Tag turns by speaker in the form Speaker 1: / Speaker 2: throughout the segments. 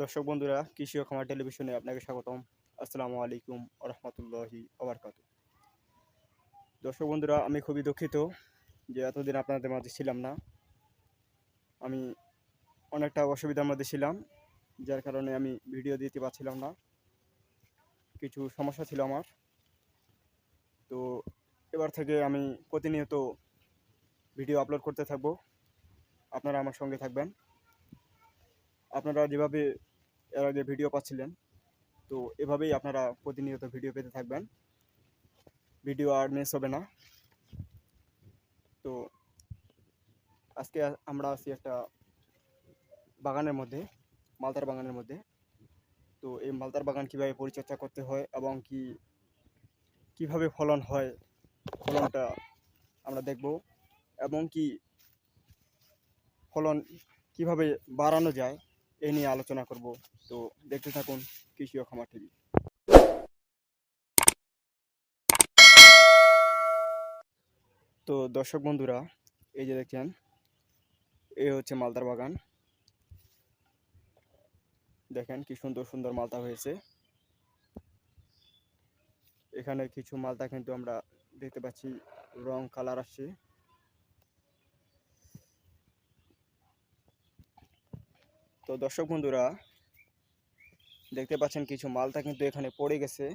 Speaker 1: দর্শক বন্ধুরা, কৃষি ও খামার টেলিভিশনে আপনাকে স্বাগতম। আসসালামু আলাইকুম রহমতুল্লাহি ওবরকাত দর্শক বন্ধুরা, আমি খুবই দুঃখিত যে এতদিন আপনাদের মাঝে ছিলাম না। আমি অনেকটা অসুবিধার মধ্যে ছিলাম, যার কারণে আমি ভিডিও দিতে পারছিলাম না। কিছু সমস্যা ছিল আমার। তো এবার থেকে আমি প্রতিনিয়ত ভিডিও আপলোড করতে থাকব। আপনারা আমার সঙ্গে থাকবেন। আপনারা যেভাবে এর আগে ভিডিও পাচ্ছিলেন, তো এভাবেই আপনারা প্রতিনিয়ত ভিডিও পেতে থাকবেন। ভিডিও আর মিস হবে না। তো আজকে আমরা আছি একটা বাগানের মধ্যে, মালতার বাগানের মধ্যে। তো এই মালতার বাগান কীভাবে পরিচর্যা করতে হয় এবং কি, কীভাবে ফলন হয়, ফলনটা আমরা দেখব। এবং কি ফলন কীভাবে বাড়ানো যায় এই নিয়ে আলোচনা করব। তো দেখতে থাকুন কৃষি ও খামার টিভি। তো দর্শক বন্ধুরা, এই যে দেখছেন, এ হচ্ছে মালদার বাগান। দেখেন কি সুন্দর সুন্দর মালতা হয়েছে। এখানে কিছু মালতা কিন্তু আমরা দেখতে পাচ্ছি, রং, কালার আসছে। তো দর্শক বন্ধুরা, দেখতে পাচ্ছেন কিছু মালটা কিন্তু এখানে পড়ে গেছে।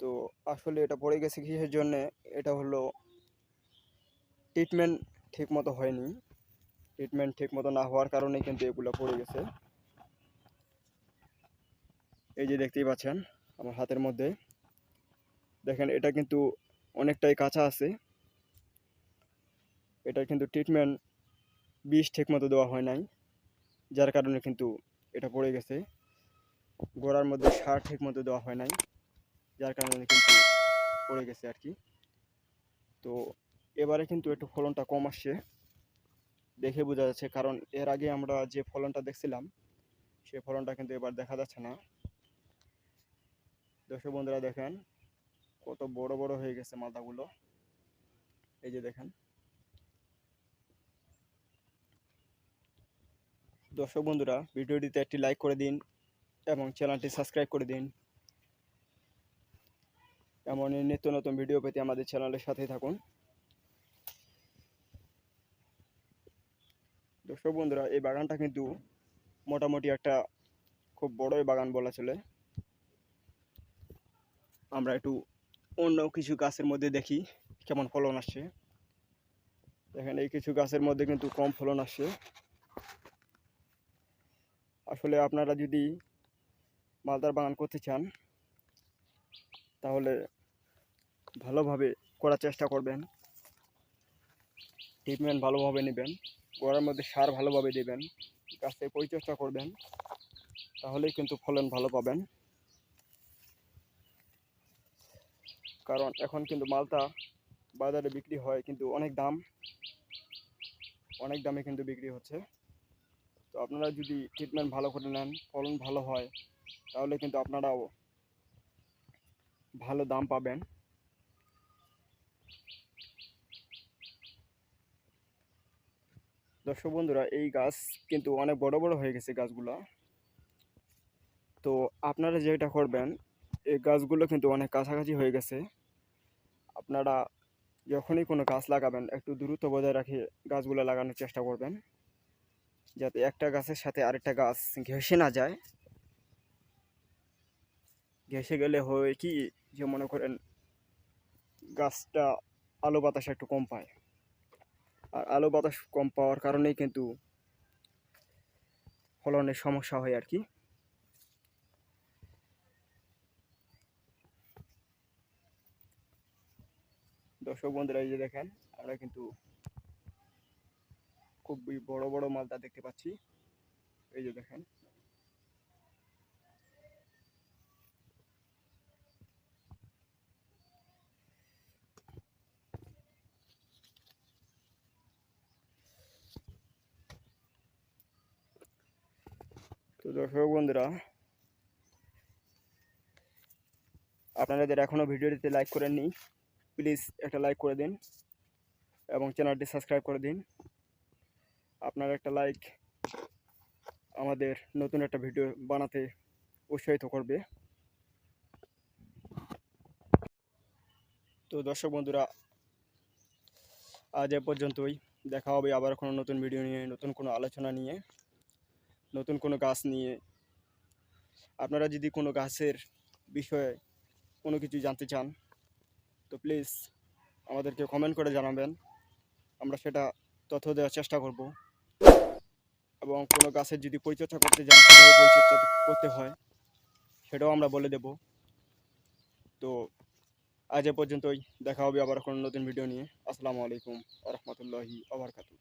Speaker 1: তো আসলে এটা পড়ে গেছে কিসের জন্যে, এটা হলো ট্রিটমেন্ট ঠিক মতো হয়নি। ট্রিটমেন্ট ঠিক মতো না হওয়ার কারণে কিন্তু এগুলো পড়ে গেছে। এই যে দেখতেই পাচ্ছেন, আমার হাতের মধ্যে। দেখেন, এটা কিন্তু অনেকটাই কাঁচা আছে। এটা কিন্তু ট্রিটমেন্ট বিষ ঠিক মতো দেওয়া হয় নাই। যার কারণে কিন্তু এটা পড়ে গেছে। গোড়ার মধ্যে সার ঠিক মতো দেওয়া হয় নাই, যার কারণে কিন্তু পড়ে গেছে আর কি। তো এবারে কিন্তু একটু ফলনটা কম আসছে, দেখে বোঝা যাচ্ছে। কারণ এর আগে আমরা যে ফলনটা দেখছিলাম, সে ফলনটা কিন্তু এবার দেখা যাচ্ছে না। দর্শক বন্ধুরা দেখেন, কত বড় বড় হয়ে গেছে মাথাগুলো। এই যে দেখেন। দর্শক বন্ধুরা, ভিডিওটিতে একটি লাইক করে দিন এবং চ্যানেলটি সাবস্ক্রাইব করে দিন। এমনই নিত্য নতুন ভিডিও পেতে আমাদের চ্যানেলের সাথেই থাকুন। দর্শক বন্ধুরা, এই বাগানটা কিন্তু মোটামুটি একটা খুব বড়ই বাগান বলা চলে। আমরা একটু অন্য কিছু গাছের মধ্যে দেখি কেমন ফলন আসছে। দেখেন এই কিছু গাছের মধ্যে কিন্তু কম ফলন আসছে। আসলে আপনারা যদি মালদার বাগান করতে চান, তাহলে ভালোভাবে করার চেষ্টা করবেন। ট্রিটমেন্ট ভালোভাবে নেবেন, গোড়ার মধ্যে সার ভালোভাবে দেবেন গাছের পরিচর্যা করবেন, তাহলেই কিন্তু ফলন ভালো পাবেন। কারণ এখন কিন্তু মালটা বাজারে বিক্রি হয়, কিন্তু অনেক দাম, অনেক দামে কিন্তু বিক্রি হচ্ছে। তো আপনারা যদি ট্রিটমেন্ট ভালো করে নেন, ফলন ভালো হয়, তাহলে কিন্তু আপনারাও ভালো দাম পাবেন। দর্শক বন্ধুরা, এই গাছ কিন্তু অনেক বড় বড় হয়ে গেছে গাছগুলো। তো আপনারা যেটা করবেন, এই গাছগুলো কিন্তু অনেক কাছাকাছি হয়ে গেছে। আপনারা যখনই কোনো গাছ লাগাবেন, একটু দূরত্ব বজায় রাখে গাছগুলো লাগানোর চেষ্টা করবেন। যাতে একটা গাছের সাথে আরেকটা গাছ ঘেঁষে না যায়। ঘেঁষে গেলে হয় কি যে মনে করেন গাছটা আলো বাতাস একটু কম পায়। আর আলো বাতাস কম পাওয়ার কারণেই কিন্তু ফলনের সমস্যা হয় আর কি। দর্শক বন্ধুরা, এই যে দেখেন, আমরা কিন্তু খুবই বড় বড় মালটা দেখতে পাচ্ছি। এই যে দেখেন। তো দর্শক বন্ধুরা আপনারা যারা এখনও ভিডিওটিতে লাইক করেননি প্লিজ একটা লাইক করে দিন এবং চ্যানেলটি সাবস্ক্রাইব করে দিন। আপনার একটা লাইক আমাদের নতুন একটা ভিডিও বানাতে উৎসাহিত করবে। তো দর্শক বন্ধুরা, আজ এ পর্যন্তই। দেখা হবে আবার কোনো নতুন ভিডিও নিয়ে, নতুন কোনো আলোচনা নিয়ে, নতুন কোনো গাছ নিয়ে। আপনারা যদি কোনো গাছের বিষয়ে কোনো কিছু জানতে চান, তো প্লিজ আমাদেরকে কমেন্ট করে জানাবেন। আমরা সেটা তথ্য দেওয়ার চেষ্টা করব। এবং কোনো গাছের যদি পরিচর্যা করতে যান পরিচর্যা করতে হয়, সেটাও আমরা বলে দেব। তো আজ এ পর্যন্তই। দেখা হবে আবার কোনো নতুন ভিডিও নিয়ে। আসসালামু আলাইকুম আ রহমতুল্লাহি আবরকাতু